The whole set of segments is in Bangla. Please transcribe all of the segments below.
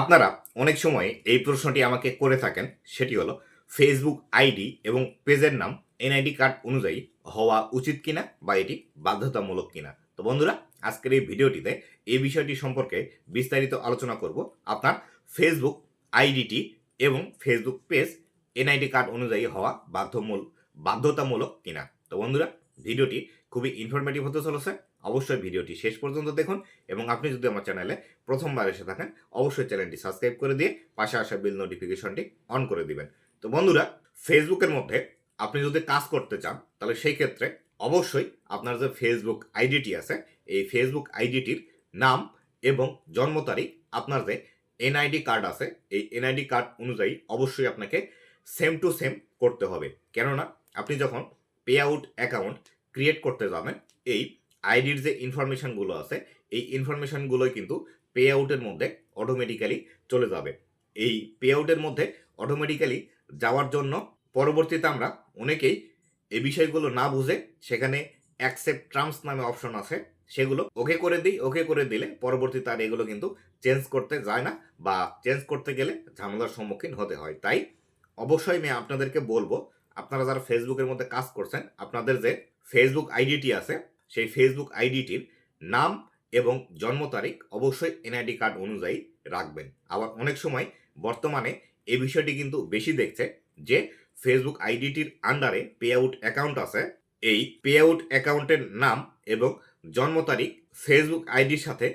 আপনারা অনেক সময় এই প্রশ্নটি আমাকে করে থাকেন, সেটি হলো ফেসবুক আইডি এবং পেজের নাম এনআইডি কার্ড অনুযায়ী হওয়া উচিত কিনা বা এটি বাধ্যতামূলক কিনা। তো বন্ধুরা, আজকের এই ভিডিওটিতে এই বিষয়টি সম্পর্কে বিস্তারিত আলোচনা করব। আপনার ফেসবুক আইডিটি এবং ফেসবুক পেজ এনআইডি কার্ড অনুযায়ী হওয়া বাধ্যমূল বাধ্যতামূলক কিনা। তো বন্ধুরা, ভিডিওটি খুবই ইনফরমেটিভ হতে চলেছে। অবশ্যই ভিডিওটি শেষ পর্যন্ত দেখুন এবং আপনি যদি আমার চ্যানেলে প্রথমবার এসে থাকেন, অবশ্যই চ্যানেলটি সাবস্ক্রাইব করে দিয়ে পাশে আসা বিল নোটিফিকেশনটি অন করে দিবেন। তো বন্ধুরা, ফেসবুকের মধ্যে আপনি যদি কাজ করতে চান, তাহলে সেই ক্ষেত্রে অবশ্যই আপনার যে ফেসবুক আইডিটি আছে, এই ফেসবুক আইডিটির নাম এবং জন্ম তারিখ, আপনার যে এনআইডি কার্ড আছে, এই এনআইডি কার্ড অনুযায়ী অবশ্যই আপনাকে সেম টু সেম করতে হবে। কেননা, আপনি যখন পে আউট অ্যাকাউন্ট ক্রিয়েট করতে যাবেন এই আইডির যে ইনফরমেশনগুলো আছে, এই ইনফরমেশনগুলোই কিন্তু পে আউটের মধ্যে অটোমেটিক্যালি চলে যাবে। এই পে আউটের মধ্যে অটোমেটিক্যালি যাওয়ার জন্য পরবর্তীতে আমরা অনেকেই এই বিষয়গুলো না বুঝে সেখানে অ্যাকসেপ্ট ট্রাম্পস নামে অপশন আছে, সেগুলো ওকে করে দিই ওকে করে দিলে পরবর্তীতে আর এগুলো কিন্তু চেঞ্জ করতে যায় না বা চেঞ্জ করতে গেলে ঝামেলার সম্মুখীন হতে হয়। তাই অবশ্যই আমি আপনাদেরকে বলব আপনারা যারা ফেসবুকের মধ্যে কাজ করছেন, আপনাদের যে ফেসবুক আইডিটি আছে, সেই ফেসবুক আইডিটির নাম এবং জন্ম তারিখ অবশ্যই এনআইডি কার্ড অনুযায়ী রাখবেন। আবার অনেক সময় বর্তমানে এই বিষয়টি কিন্তু বেশি দেখছে যে ফেসবুক আইডিটির আন্ডারে পে আউট অ্যাকাউন্ট আছে। এই পে আউট অ্যাকাউন্টের নাম এবং জন্ম তারিখ ফেসবুক আইডির সাথে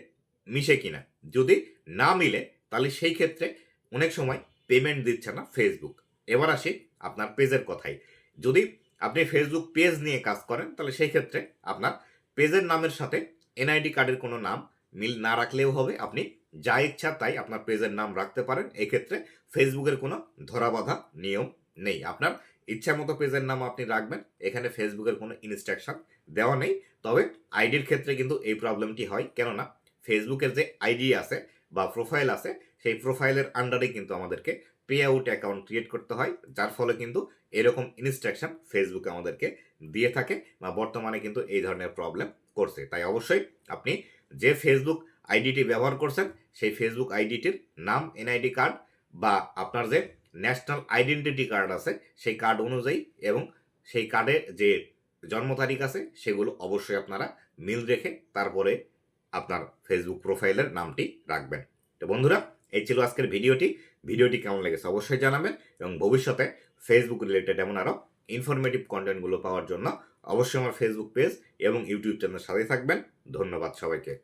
মিশে কিনা। যদি না মিলে, তাহলে সেই ক্ষেত্রে অনেক সময় পেমেন্ট দিচ্ছে না ফেসবুক এবার আসি আপনার পেজের কথাই। যদি আপনি ফেসবুক পেজ নিয়ে কাজ করেন, তাহলে সেই ক্ষেত্রে আপনার পেজের নামের সাথে এনআইডি কার্ডের কোনো নাম মিল না রাখলেও হবে। আপনি যা ইচ্ছা তাই আপনার পেজের নাম রাখতে পারেন। এক্ষেত্রে ফেসবুকের কোনো ধরাবাধা নিয়ম নেই। আপনার ইচ্ছা মতো পেজের নাম আপনি রাখবেন। এখানে ফেসবুকের কোনো ইনস্ট্রাকশন দেওয়া নেই। তবে আইডির ক্ষেত্রে কিন্তু এই প্রবলেমটি হয়। কেননা ফেসবুকের যে আইডি আছে বা প্রোফাইল আছে, সেই প্রোফাইলের আন্ডারে কিন্তু আমাদেরকে পে আউট অ্যাকাউন্ট ক্রিয়েট করতে হয়, যার ফলে কিন্তু এরকম ইনস্ট্রাকশন ফেসবুকে আমাদেরকে দিয়ে থাকে বা বর্তমানে কিন্তু এই ধরনের প্রবলেম করছে। তাই অবশ্যই আপনি যে ফেসবুক আইডিটি ব্যবহার করছেন, সেই ফেসবুক আইডিটির নাম এনআইডি কার্ড বা আপনার যে ন্যাশনাল আইডেন্টিটি কার্ড আছে, সেই কার্ড অনুযায়ী এবং সেই কার্ডে যে জন্ম তারিখ আছে, সেগুলো অবশ্যই আপনারা মিল রেখে তারপরে আপনার ফেসবুক প্রোফাইলের নামটি রাখবেন। তো বন্ধুরা, এই ছিল আজকের ভিডিওটি। ভিডিওটি কেমন লেগেছে অবশ্যই জানাবেন এবং ভবিষ্যতে ফেসবুক রিলেটেড এমন আরও ইনফরমেটিভ কন্টেন্টগুলো পাওয়ার জন্য অবশ্যই আমার ফেসবুক পেজ এবং ইউটিউব চ্যানেল সাথে থাকবেন। ধন্যবাদ সবাইকে।